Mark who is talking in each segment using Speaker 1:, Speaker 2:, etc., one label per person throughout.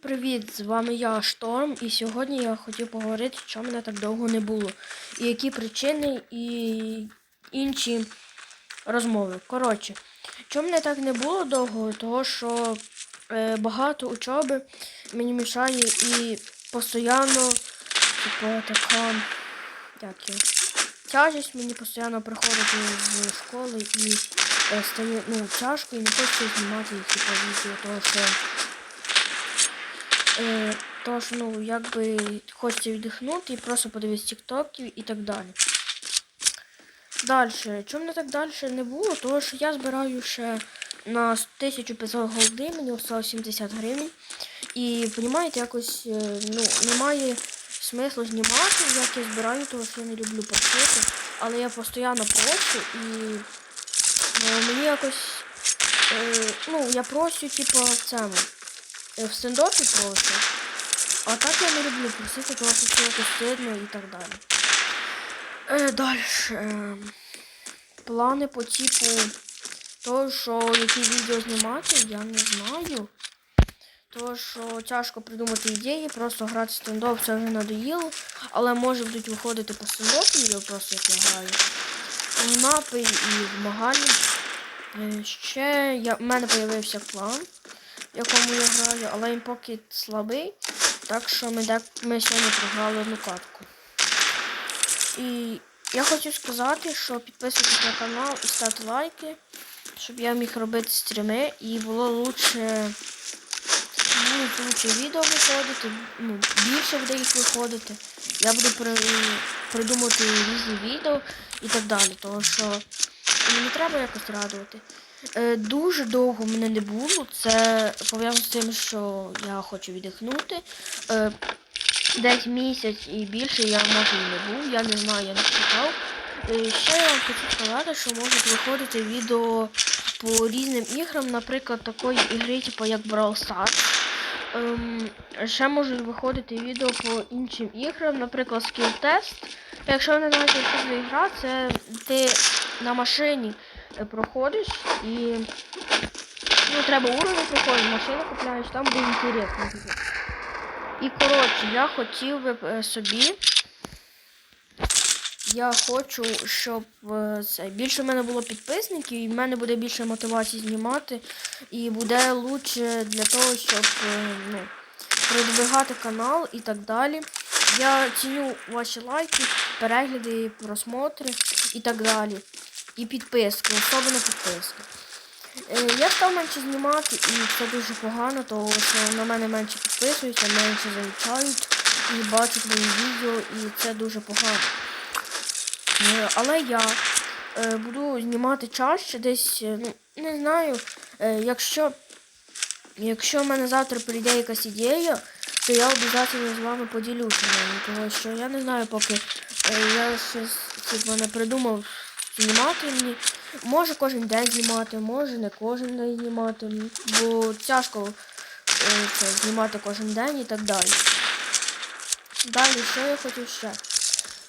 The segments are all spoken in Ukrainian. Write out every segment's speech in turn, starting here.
Speaker 1: Привіт, з вами я Шторм, і сьогодні я хотів поговорити, що мене так довго не було, і які причини і інші розмови. Коротше, чому мене так не було довго, того що е, багато учоби мені мішає і постійно, типу, така як його, тяжесть мені постійно приходить з школи і е, стає ну, тяжко і не хочу знімати типу, відео, того що. Е, тож, ну, якби хочеться віддихнути і просто подивитися тіктоків і так далі. Далі. Чому не так далі не було? Тому що я збираю ще на 1500 голди, мені осталось 70 гривень. І, розумієте, якось е, ну, немає смислу знімати, як я збираю, тому що я не люблю просити. Але я постійно прошу і е, мені якось. Ну, я просю, типу, в цьому. Е, В стендопі прошу. А так я не люблю просити, тому що це стидно і так далі. Е, далі. Е, плани по типу того, що які відео знімати, я не знаю. Тому що тяжко придумати ідеї, просто грати стендоп це вже надоїло. Але може будуть виходити по стендопу відео, просто як я граю. Мапи і змагання. Е, Ще я, в мене з'явився план, якому я граю, але він поки слабий. Так що ми, дек- ми сьогодні програли одну катку. І я хочу сказати, що підписуйтесь на канал і ставте лайки, щоб я міг робити стріми і було лучше, будуть лучше відео виходити, ну, більше буде їх виходити. Я буду при, придумувати різні відео і так далі. Тому що мені треба якось радувати. Е, дуже довго мене не було. Це пов'язано з тим, що я хочу віддихнути. Е, десь місяць і більше я може і не був, я не знаю, я не читав. Е, ще я хочу сказати, що можуть виходити відео по різним іграм, наприклад, такої ігри, типу як Brawl Stars. Ем, ще можуть виходити відео по іншим іграм, наприклад, Test. Якщо ви не знаєте, що за ігра, це ти на машині проходиш і ну, треба уровень проходити, машину купляєш, там буде інтересно. І коротше, я хотів би е, собі. Я хочу, щоб е, це більше в мене було підписників, і в мене буде більше мотивації знімати. І буде лучше для того, щоб е, ну, продвигати канал і так далі. Я ціню ваші лайки, перегляди, просмотри і так далі. І підписки, особливо підписки. Е, Я став менше знімати і це дуже погано, тому що на мене менше підписуються, менше замічають і бачать мої відео, і це дуже погано. Е, Але я е, буду знімати чаще десь, ну, не знаю, якщо, якщо в мене завтра прийде якась ідея, то я обов'язково з вами поділюся тому що я не знаю, поки я щось типу, не придумав знімати мені. Може кожен день знімати, може не кожен день знімати, бо тяжко е, це, знімати кожен день і так далі. Далі, що я хотів ще?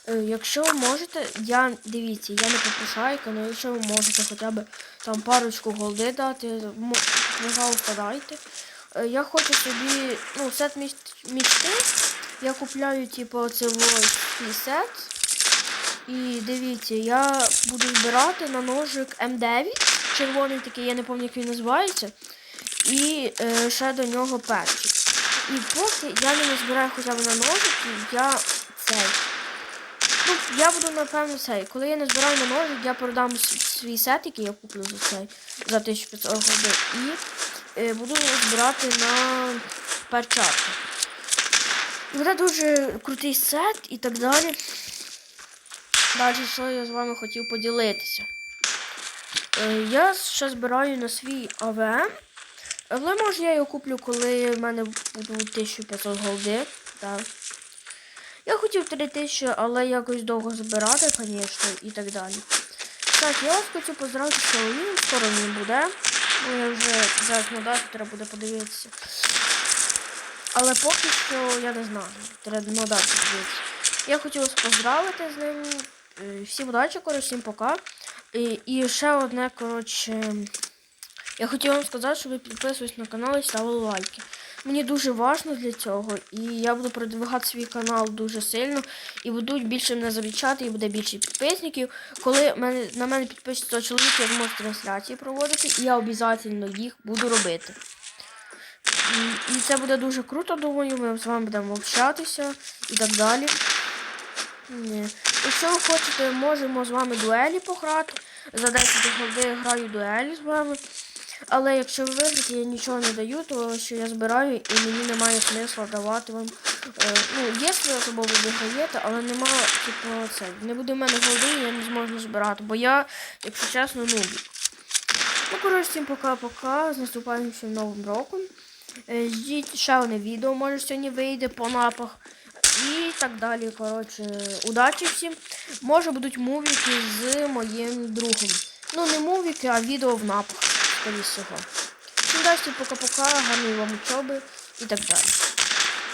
Speaker 1: Е, Якщо ви можете, я дивіться, я не попрошайка, але якщо ви можете хоча б там парочку голди дати, м- пожалуйста, дайте. Е, Я хочу собі, ну, сет міч- мічти. Я купляю, типу, оце ось сет. І дивіться, я буду збирати на ножик М9. Червоний такий, я не пам'ятаю, як він називається. І е, ще до нього перчик. І поки я не збираю хоча б на ножик, я цей. Ну, я буду, напевно, цей. Коли я не збираю на ножик, я продам свій сет, який я куплю за цей за 1500 голди. І е, буду збирати на перчатки. І буде дуже крутий сет і так далі. Далі, що я з вами хотів поділитися. Е, я ще збираю на свій АВМ. Але може я його куплю, коли в мене буде 1500 голди. Так. Я хотів 3000, але якось довго збирати, звісно, і так далі. Так, я вас хочу поздравити з Хеллоуіном, скоро він буде. Бо я вже зараз на дату треба буде подивитися. Але поки що я не знаю. Треба на дату подивитися. Я хотів вас поздравити з ним. Е, Всім удачі, коротше, всім пока. І, і ще одне, коротше. Я хотів вам сказати, щоб ви підписувались на канал і ставили лайки. мені дуже важливо для цього. І я буду продвигати свій канал дуже сильно. І будуть більше мене замічати, і буде більше підписників. Коли мене, на мене підпишеться чоловік, я зможу трансляції проводити, і я обов'язково їх буду робити. І- І це буде дуже круто, думаю, ми з вами будемо общатися і так далі. Якщо ви хочете, можемо з вами дуелі пограти. За 10 годин граю дуелі з вами. Але якщо ви виграєте, я нічого не даю, то що я збираю і мені немає смисла давати вам. Е, ну, є смисл, бо ви виграєте, але немає, типу, це. Не буде в мене голди, я не зможу збирати, бо я, якщо чесно, нубік. Ну, коротше, всім пока-пока. З наступаючим новим роком. Е, Ждіть ще одне відео, може сьогодні вийде по напах. І так далі. Коротше, удачі всім. Може будуть мувіки з моїм другом. Ну, не мувіки, а відео в напах, скоріше всього. Всім удачі, пока-пока, гарної вам учоби і так далі.